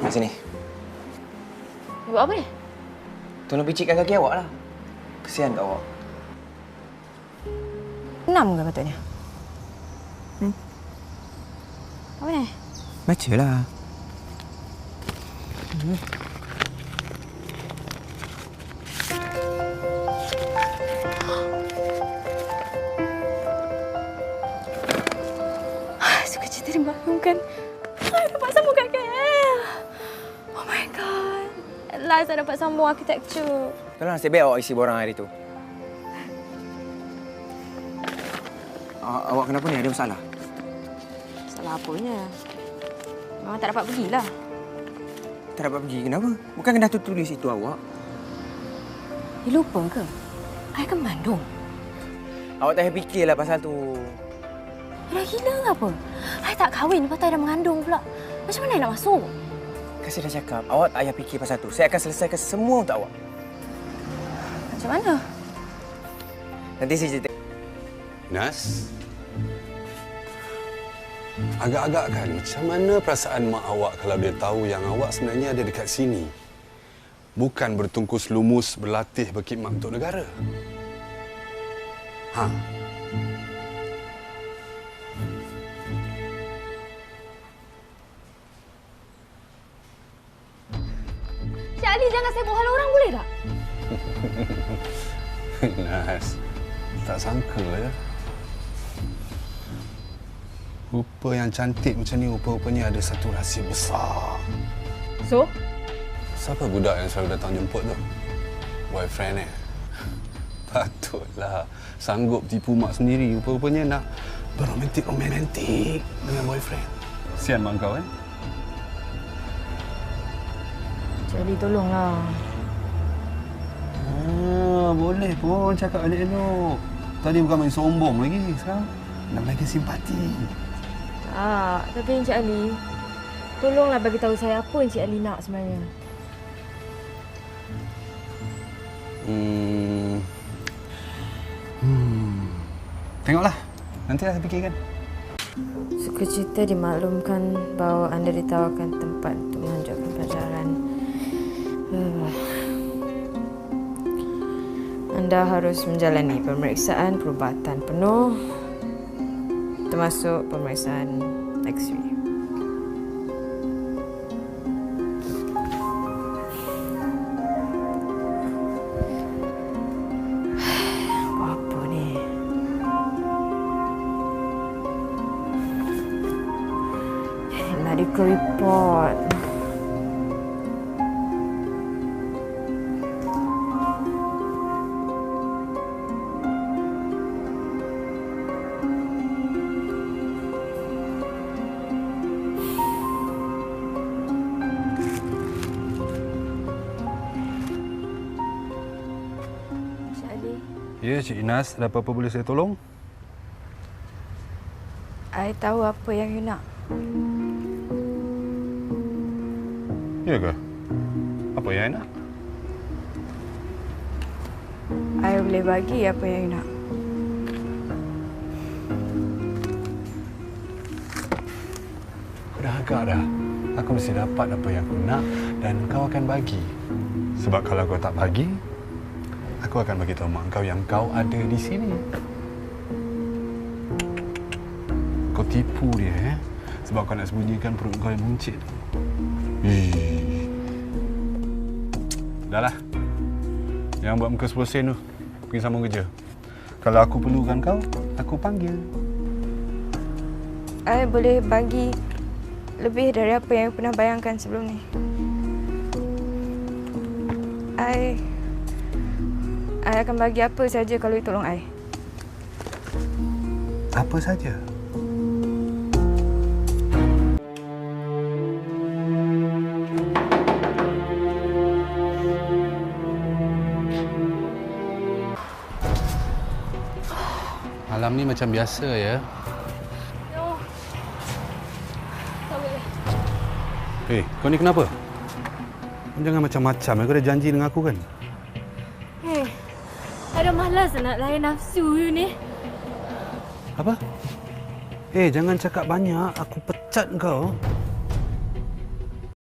Kat sini. Buat apa ni? Tolong picitkan kaki awak lah. Kesian kat awak. Enam ke patutnya? Hmm? Apa ni? Baca lah. Ah, Suka cerita dimaklumkan. I dapat sambung Last I dapat sambung architecture. Tolong nasib baik awak isi borang hari tu. Awak, awak kenapa ni? Ada masalah? Salah apanya? Memang tak dapat pergilah. Tak dapat pergi. Kenapa? Bukan kena tulis itu awak. You lupa ke? I kan Bandung. Awak tak payah fikirlah pasal tu. Dah gila ke apa? I tak kahwin lepas tu I dah mengandung pula. Macam mana I nak masuk? Kan saya dah cakap, awak tak payah fikir pasal tu. Saya akan selesaikan semua untuk awak. Macam mana? Nanti saya cerita. Nas? Agak-agak kan, macam mana perasaan mak awak kalau dia tahu yang awak sebenarnya ada dekat sini? Bukan bertungkus lumus berlatih berkhidmat untuk negara. Ha? Cik Ali jangan sibuk hal orang boleh tak? Nas, tak sangka ya. Rupa yang cantik macam ni rupa-rupanya ada satu rahsia besar. So? Siapa budak yang selalu datang jemput tu? Boyfriend eh? Patutlah. Sanggup tipu mak sendiri. Rupa-rupanya nak beromantik-romantik dengan boyfriend. Sian mak kau eh? Ali tolonglah. Ah, boleh pun cakap elok-elok. Tadi bukan main sombong lagi. Sekarang nak lagi simpati. Tak, tapi Encik Ali, tolonglah bagi tahu saya apa Encik Ali nak sebenarnya. Hmm. Hmm. Tengoklah. Nanti saya fikirkan. Suka cerita dimaklumkan bahawa anda ditawarkan tempat untuk melanjutkan Anda harus menjalani pemeriksaan perubatan penuh termasuk pemeriksaan X-ray. Medical report. Ya, Cik Inas. Ada apa-apa boleh saya tolong? I tahu apa yang you nak. Ya ke? Apa yang nak? I boleh bagi apa yang you nak. Dah agak dah. Aku mesti dapat apa yang aku nak dan kau akan bagi. Sebab kalau kau tak bagi, aku akan bagi tahu mak kau yang kau ada di sini. Kau tipu dia eh. Sebab kau nak sembunyikan perut kau yang buncit. Ih. Dah lah. Yang buat muka 10 sen tu. Pergi sambung kerja. Kalau aku perlukan kau, aku panggil. I boleh bagi lebih dari apa yang pernah bayangkan sebelum ni. I I akan bagi apa saja kalau you tolong I. Apa saja? Malam ni macam biasa ya. No. Tak boleh. Eh, kau ni kenapa? Kau Jangan macam-macam. Kau dah janji dengan aku kan? Malas nak layan nafsu you ni. Apa? Eh, jangan cakap banyak. Aku pecat kau.